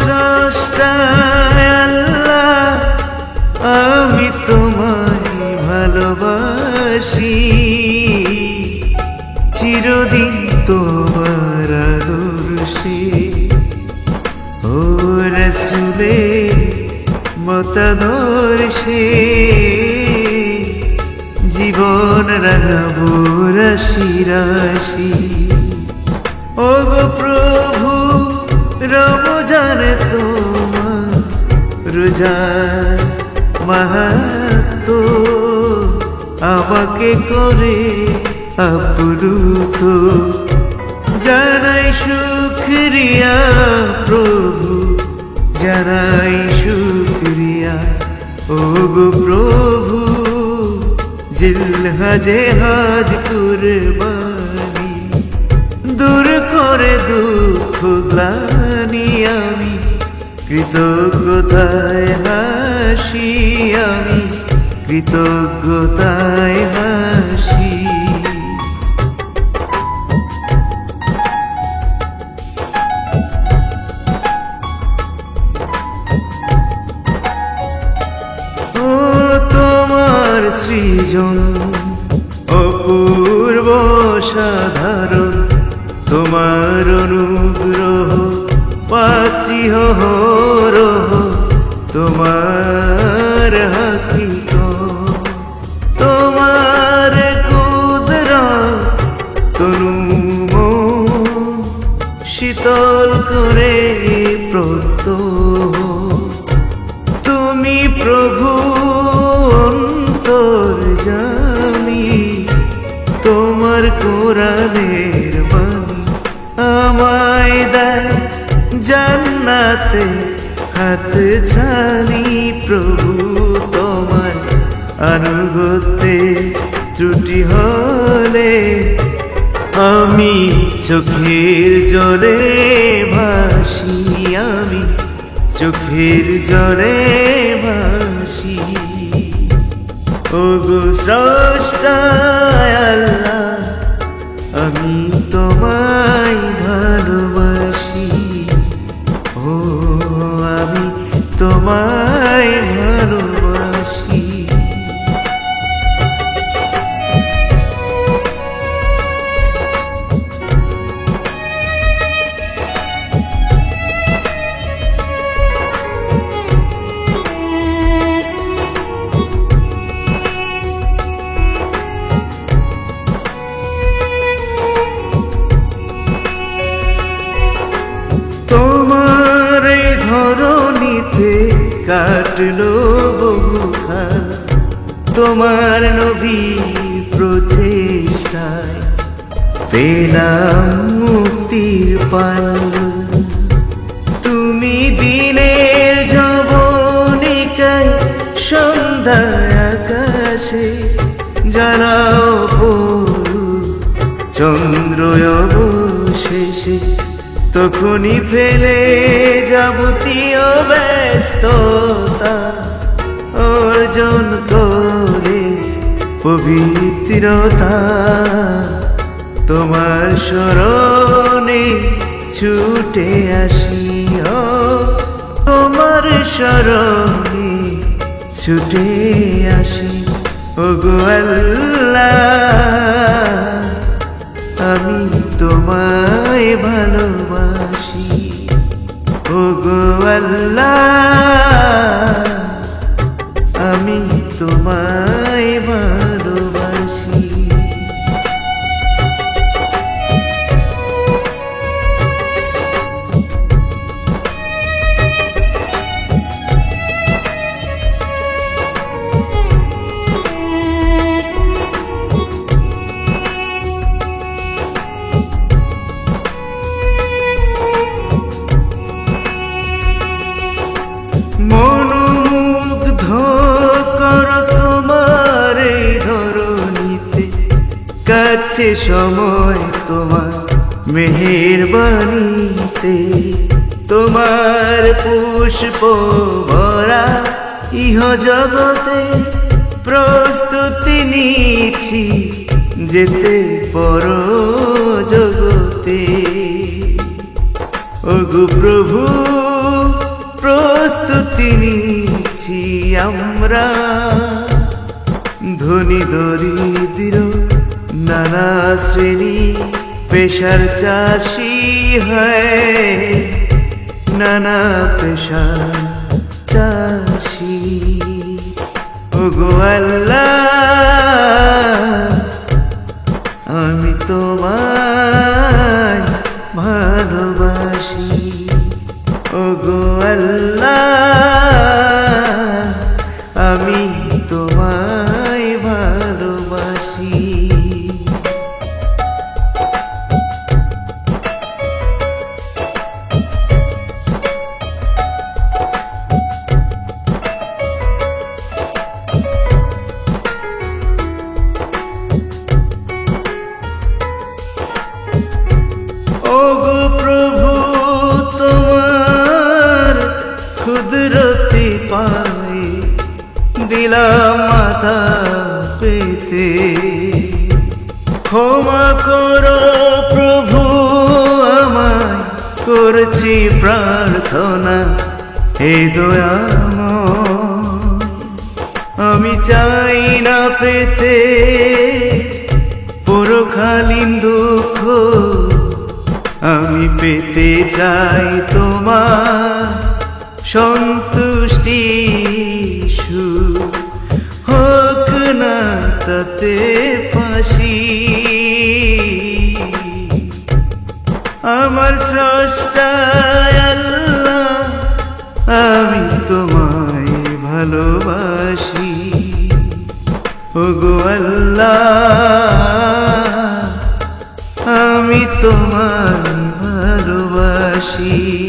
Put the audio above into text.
স্রষ্টা আল্লাহ, আমি তোমায় ভালোবাসি। চিরদিন তোমার আদর্শে, ও রসুলে মতাদর্শে, জীবন রাঙাবো রাশি রাশি। ও প্রভু রমজান তোমার রোজার মাহাত্ম আমাকে করে আপ্লুত। জানাই শুক্রিয়া প্রভু, জানাই শুক্রিয়া। ও গো প্রভু জিলহাজে হাজ কুরবানি। দূর করে দুঃখ গ্লানি আমি কৃতজ্ঞতায় হাসি আমি কৃতজ্ঞতায় হাসি। ও তোমার সৃজন অপূর্ব সাধারণ তোমার অনুগ্রহ পাচি হ তোমার হাত ছানি প্রভু তোমার আনুগত্যে ত্রুটি হলে আমি চোখের জলে ভাসি, আমি চোখের জলে ভাসি। ও গো স্রষ্টা, আল্লাহ, আমি তোমায় ভালোবাসি। ধরণীতে কাটলো বহুকাল তোমার নবী প্রচেষ্টায় পেলাম মুক্তির পাল। তুমি দিনের জবনিকায় সন্ধ্যায় আকাশে পড়ু চন্দ্র অবশেষে তখনই ফেলে যাবতীয় ব্যস্ততা অর্জন করে পবিত্রতা। তোমার স্মরণে ছুটে আসি তোমার স্মরণে ছুটে আসি ও গো আল্লাহ গো গেছে সময় তোমার মেহেরবানিতে। তোমার পুষ্প ভরা ইহ জগতে প্রস্তুতি নিচ্ছি যেতে পর জগতে। ওগো প্রভু, প্রস্তুতি নিচ্ছি আমরা। ধনী দরিদ্র নানা শ্রেণি পেশার চাষি হয় নানা পেশার চাষি। ওগো আল্লাহ, আমি তোমায় ভালোবাসি। ওগো আল্লাহ দিলাম মাথা পেতে। ক্ষমা করো প্রভু, আমায় করছি প্রার্থনা। হে দয়াময় আমি চাই না পেতে। পরখালীন দুঃখ আমি পেতে চাই তোমার সন্তুষ্টি। তাতে ফাঁসি। আমার স্রষ্টায় আল্লাহ আমি তোমায় ভালোবাসি। ওগো আল্লাহ আমি তোমায় ভালোবাসি।